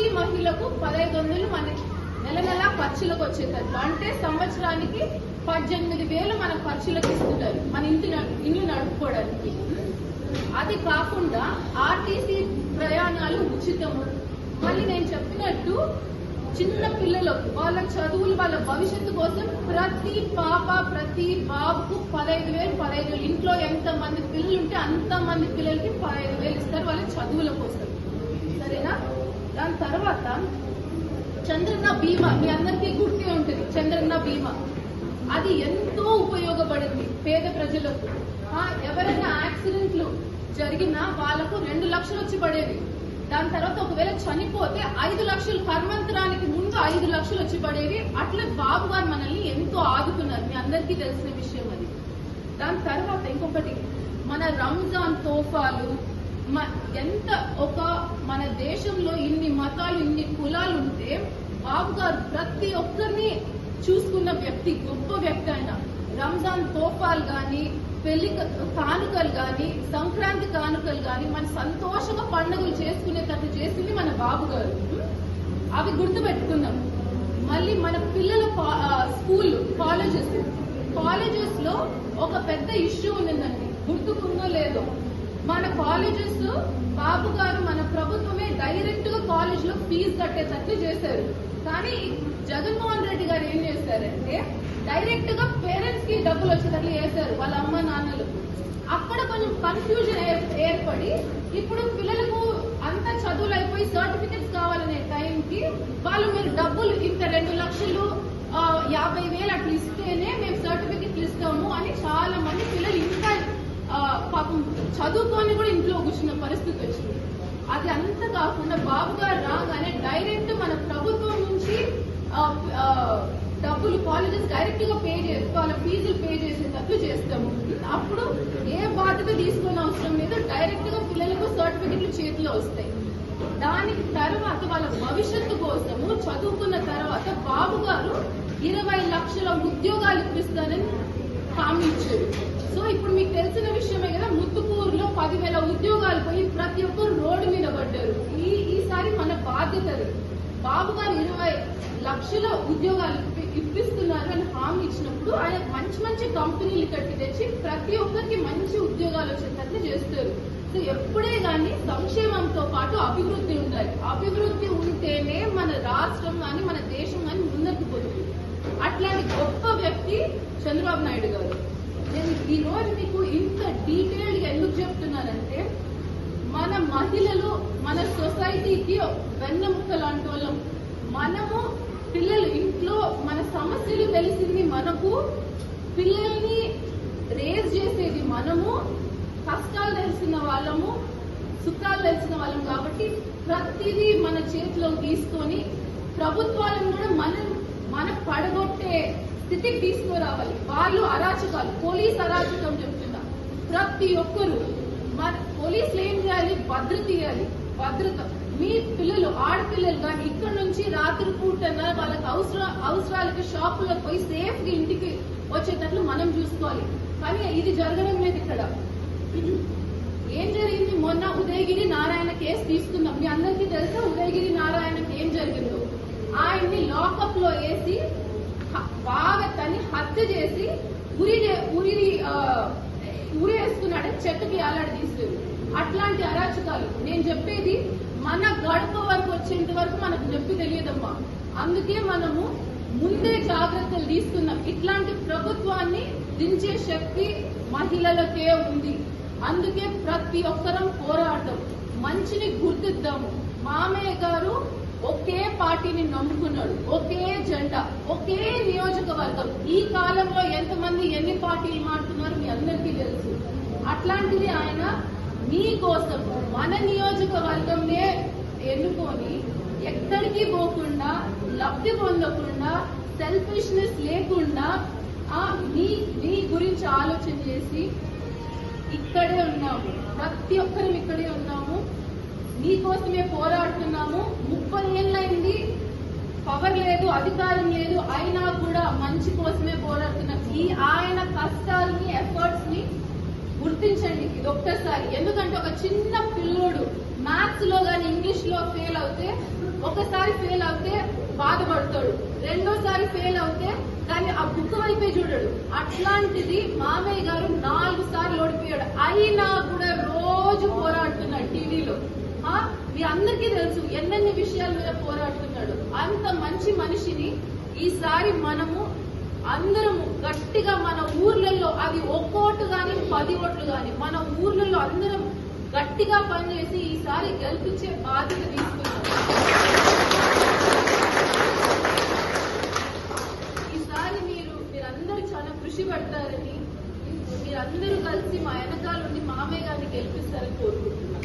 ప్రతి మహిళకు పదహైదు వందలు మన నెల నెల ఖర్చులకు వచ్చేటట్లు అంటే సంవత్సరానికి పద్దెనిమిది వేలు మన ఖర్చులకు ఇస్తుంటారు మన ఇంటి ఇల్లు నడుపుకోవడానికి. అది కాకుండా ఆర్టీసీ ప్రయాణాలు ఉచితము. మళ్ళీ నేను చెప్పినట్టు చిన్న పిల్లలకు వాళ్ళ చదువులు వాళ్ళ భవిష్యత్తు కోసం ప్రతి పాప ప్రతి బాబుకు పదహైదు వేలు పదహైదు వేలు. ఇంట్లో ఎంత మంది పిల్లలు ఉంటే అంత మంది పిల్లలకి పదహైదు వేలు ఇస్తారు వాళ్ళ చదువుల కోసం. సరేనా? దాని తర్వాత చంద్రన్న బీమా మీ అందరికీ గుర్తే ఉంటుంది చంద్రన్న బీమా అది ఎంతో ఉపయోగపడింది పేద ప్రజలకు. ఎవరైనా యాక్సిడెంట్లు జరిగినా వాళ్ళకు రెండు లక్షలు వచ్చి పడేవి. దాని తర్వాత ఒకవేళ చనిపోతే ఐదు లక్షలు కర్మంతరానికి ముందు ఐదు లక్షలు వచ్చి పడేవి. అట్లా బాబు గారు మనల్ని ఎంతో ఆదుకున్నారు మీ అందరికీ తెలిసిన విషయం అది. దాని తర్వాత ఇంకొకటి మన రంజాన్ తోఫాలు ఎంత ఒక మన దేశంలో ఇన్ని మతాలు ఇన్ని కులాలు ఉంటే బాబు గారు ప్రతి ఒక్కరిని చూసుకున్న వ్యక్తి గొప్ప వ్యక్తి ఆయన రంజాన్ తోఫాలు కానీ పెళ్ళి కానుకలు కానీ సంక్రాంతి కానుకలు కానీ మన సంతోషంగా పండుగలు చేసుకునేటట్టు చేసింది మన బాబు గారు. అవి గుర్తు పెట్టుకున్నాం మళ్ళీ మన పిల్లల కా- స్కూల్ కాలేజెస్ కాలేజెస్. లో ఒక పెద్ద ఇష్యూ ఉందండి గుర్తుకుందో లేదో. మన కాలేజెస్ బాబు గారు మన ప్రభుత్వమే డైరెక్ట్గా కాలేజ్లో ఫీజు కట్టేటట్లు చేశారు. కానీ జగన్మోహన్ రెడ్డి గారు ఏం చేశారంటే డైరెక్ట్గా పేరెంట్స్కి డబ్బులు వచ్చేటట్లు చేశారు వాళ్ళ అమ్మ నాన్నలు. అక్కడ కొంచెం కన్ఫ్యూజన్ ఏర్పడి ఇప్పుడు పిల్లలకు అంత చదువులు అయిపోయి సర్టిఫికెట్స్ కావాలనే టైంకి వాళ్ళు మీరు డబ్బులు ఇంత రెండు లక్షలు యాభై వేలు అట్లా ఇస్తేనే మేము సర్టిఫికెట్లు ఇస్తాము అని చాలా మంది పాపం చదువుకొని కూడా ఇంట్లో కూర్చున్న పరిస్థితి వచ్చింది. అది అంత కాకుండా బాబు గారు రాగానే డైరెక్ట్ మన ప్రభుత్వం నుంచి డబ్బులు కాలేజెస్ డైరెక్ట్గా పే చేసి వాళ్ళ ఫీజులు పే చేసేటట్లు చేస్తాము. అప్పుడు ఏ బాధ్యత తీసుకునే అవసరం లేదు డైరెక్ట్గా పిల్లలకు సర్టిఫికెట్లు చేతిలో వస్తాయి. దానికి తర్వాత వాళ్ళ భవిష్యత్తు కోసము చదువుకున్న తర్వాత బాబు గారు ఇరవై లక్షల ఉద్యోగాలు ఇప్పిస్తారని హామీ ఇచ్చారు సో ఇప్పుడు మీకు తెలిసిన విషయమే కదా ముత్తుకూరులో పదివేల ఉద్యోగాలు పోయి ప్రతి ఒక్కరు రోడ్డు మీద పడ్డారు. ఈ ఈసారి మన బాధ్యత బాబు గారు ఇరవై లక్షల ఉద్యోగాలు ఇప్పిస్తున్నారు అని హామీ ఇచ్చినప్పుడు ఆయన మంచి మంచి కంపెనీలు కట్టి తెచ్చి ప్రతి ఒక్కరికి మంచి ఉద్యోగాలు వచ్చేటట్లు చేస్తారు. సో ఎప్పుడే కానీ సంక్షేమంతో పాటు అభివృద్ధి ఉండాలి. అభివృద్ధి ఉంటేనే మన రాష్ట్రం కానీ మన దేశం కానీ అట్లాంటి గొప్ప వ్యక్తి చంద్రబాబు నాయుడు గారు. నేను ఈ రోజు మీకు ఇంత డీటెయిల్డ్గా ఎందుకు చెప్తున్నానంటే మన మహిళలు మన సొసైటీకి వెన్నెముక్క లాంటి వాళ్ళం. మనము పిల్లలు ఇంట్లో మన సమస్యలు తెలిసింది మనకు పిల్లల్ని రేజ్ చేసేది మనము కష్టాలు తెలిసిన వాళ్ళము సుఖాలు తెలిసిన వాళ్ళం కాబట్టి ప్రతిదీ మన చేతిలో తీసుకొని ప్రభుత్వాలను కూడా మనం మన పడగొట్టే స్థితికి తీసుకురావాలి. వాళ్ళు అరాచకాలు పోలీస్ అరాచకం చెప్తున్నా ప్రతి ఒక్కరు మన పోలీసులు ఏం చేయాలి? భద్రత ఇవ్వాలి. భద్రత. మీ పిల్లలు ఆడపిల్లలు కానీ ఇక్కడ నుంచి రాత్రి పూటన వాళ్ళకి అవసర అవసరాలకి షాపులకు పోయి సేఫ్గా ఇంటికి వచ్చేటట్లు మనం చూసుకోవాలి. కానీ ఇది జరగడం లేదు ఇక్కడ. ఏం జరిగింది? మొన్న ఉదయగిరి నారాయణ కేసు తీసుకుందాం మీ అందరికీ తెలుసా ఉదయగిరి నారాయణకి ఏం జరిగిందో? చేసి బాగా తన్ని హత్య చేసి ఉరి ఉరి ఆ, ఉరి చెట్టుకి అలాడి అట్లాంటి అరాచకాలు. నేను చెప్పేది మన గడప వరకు వచ్చేంత వరకు మనకు చెప్పి తెలియదమ్మా. అందుకే మనము ముందే జాగ్రత్తలు తీసుకున్నాం. ఇట్లాంటి ప్రభుత్వాన్ని దించే శక్తి మహిళలకే ఉంది. అందుకే ప్రతి ఒక్కరం పోరాటం మంచిని గుర్తిద్దాము. మామయ్య గారు ఒకే పార్టీని నమ్ముకున్నాడు ఒకే జెండా ఒకే నియోజకవర్గం. ఈ కాలంలో ఎంతమంది ఎన్ని పార్టీలు మారుతున్నారు మీ అందరికీ తెలుసు. అట్లాంటిది ఆయన మీకోసం మన నియోజకవర్గంనే ఎన్నుకొని ఎక్కడికి పోకుండా లబ్ధి పొందకుండా సెల్ఫిష్నెస్ లేకుండా ఆ మీ మీ గురించి ఆలోచన చేసి ఇక్కడే ఉన్నాము. ప్రతి ఒక్కరం ఇక్కడే ఉన్నాము. మీకోసమే పోరాడుతున్నాము. ముప్పై ఏళ్ళైంది. పవర్ లేదు అధికారం లేదు. అయినా కూడా మంచి కోసమే పోరాడుతున్నాం. ఈ ఆయన కష్టాలని ఎఫర్ట్స్ని గుర్తించండి. ఇది ఒక్కసారి ఎందుకంటే ఒక చిన్న పిల్లోడు మ్యాథ్స్లో గాని ఇంగ్లీష్లో ఫెయిల్ అవుతే ఒకసారి ఫెయిల్ అవుతే బాధపడతాడు. రెండోసారి ఫెయిల్ అవుతే దాన్ని ఆ బుక్ వైపే చూడడు. అట్లాంటిది మామయ్య గారు నాలుగు సార్లు ఓడిపోయాడు. అయినా కూడా రోజు పోరాడుతున్నాడు టీవీలో. మీ అందరికీ తెలుసు ఎన్నెన్ని విషయాల మీద పోరాడుతున్నాడు. అంత మంచి మనిషిని ఈసారి మనము అందరము గట్టిగా మన ఊర్లలో అది ఒక్కోటు కానీ పది ఓట్లు కానీ మన ఊర్లలో అందరం గట్టిగా పనిచేసి ఈసారి గెలిపించే బాధ్యత తీసుకున్నాం. ఈసారి మీరు మీరందరూ చాలా కృషి పెడతారని మీరందరూ కలిసి మా వెనకాల ఉండి మామయ్య గారిని గెలిపిస్తారని కోరుకుంటున్నాం.